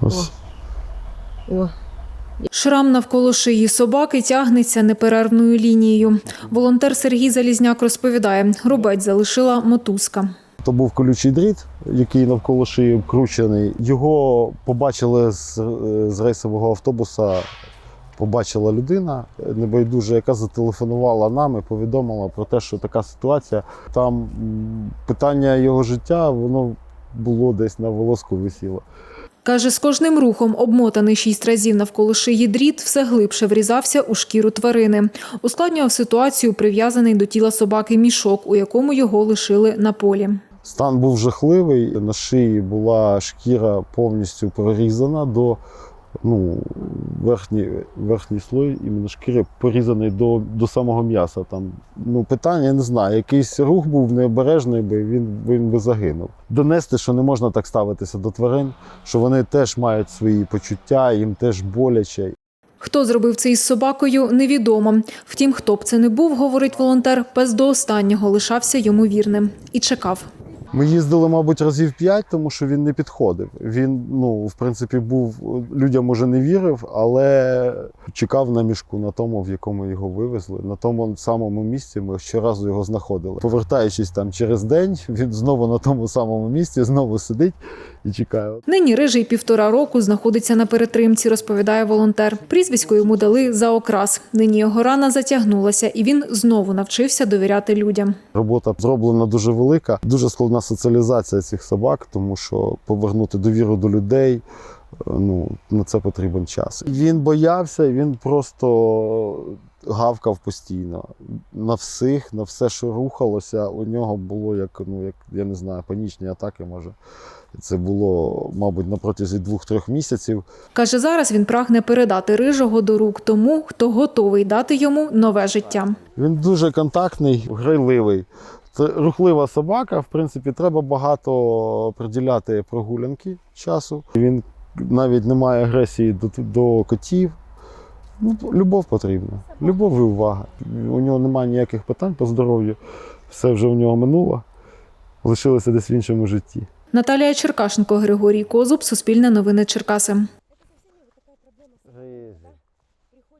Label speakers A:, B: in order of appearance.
A: Ось.
B: О.
C: Шрам навколо шиї собаки тягнеться неперервною лінією. Волонтер Сергій Залізняк розповідає, рубець залишила мотузка.
A: То був колючий дріт, який навколо шиї вкручений. Його побачили з, е, з рейсового автобуса. Побачила людина небайдужа, яка зателефонувала нам і повідомила про те, що така ситуація. Там питання його життя, воно було десь на волоску висіло.
C: Каже, з кожним рухом обмотаний шість разів навколо шиї дріт все глибше врізався у шкіру тварини. Ускладнював ситуацію прив'язаний до тіла собаки мішок, у якому його лишили на полі.
A: Стан був жахливий. На шиї була шкіра повністю прорізана до ну, верхній, верхній слой іменно шкіри порізаний до, до самого м'яса. Там, ну, питання, я не знаю, якийсь рух був необережний, би він, він би загинув. Донести, що не можна так ставитися до тварин, що вони теж мають свої почуття, їм теж боляче.
C: Хто зробив це із собакою, невідомо. Втім, хто б це не був, говорить волонтер, пес до останнього лишався йому вірним і чекав.
A: Ми їздили, мабуть, разів п'ять, тому що він не підходив. Він, ну, в принципі, був людям може не вірив, але чекав на мішку на тому, в якому його вивезли. На тому самому місці ми щоразу його знаходили. Повертаючись там через день, він знову на тому самому місці, знову сидить і чекає.
C: Нині рижий півтора року знаходиться на перетримці, розповідає волонтер. Прізвисько йому дали за окрас. Нині його рана затягнулася, і він знову навчився довіряти людям.
A: Робота зроблена дуже велика, дуже складна соціалізація цих собак, тому що повернути довіру до людей. е, Ну, на це потрібен час. Він боявся, він просто гавкав постійно. На всіх, на все, що рухалося, у нього було як, ну, як я не знаю, панічні атаки, може. Це було, мабуть, на протязі двох-трьох місяців.
C: Каже, зараз він прагне передати рижого до рук тому, хто готовий дати йому нове життя.
A: Він дуже контактний, грайливий. Це рухлива собака. В принципі, треба багато приділяти прогулянки часу. Він навіть не має агресії до, до котів. Ну, любов потрібна. Любов і увага. У нього немає ніяких питань по здоров'ю. Все вже у нього минуло. Лишилося десь в іншому житті.
C: Наталія Черкашенко, Григорій Козуб, Суспільне новини Черкаси.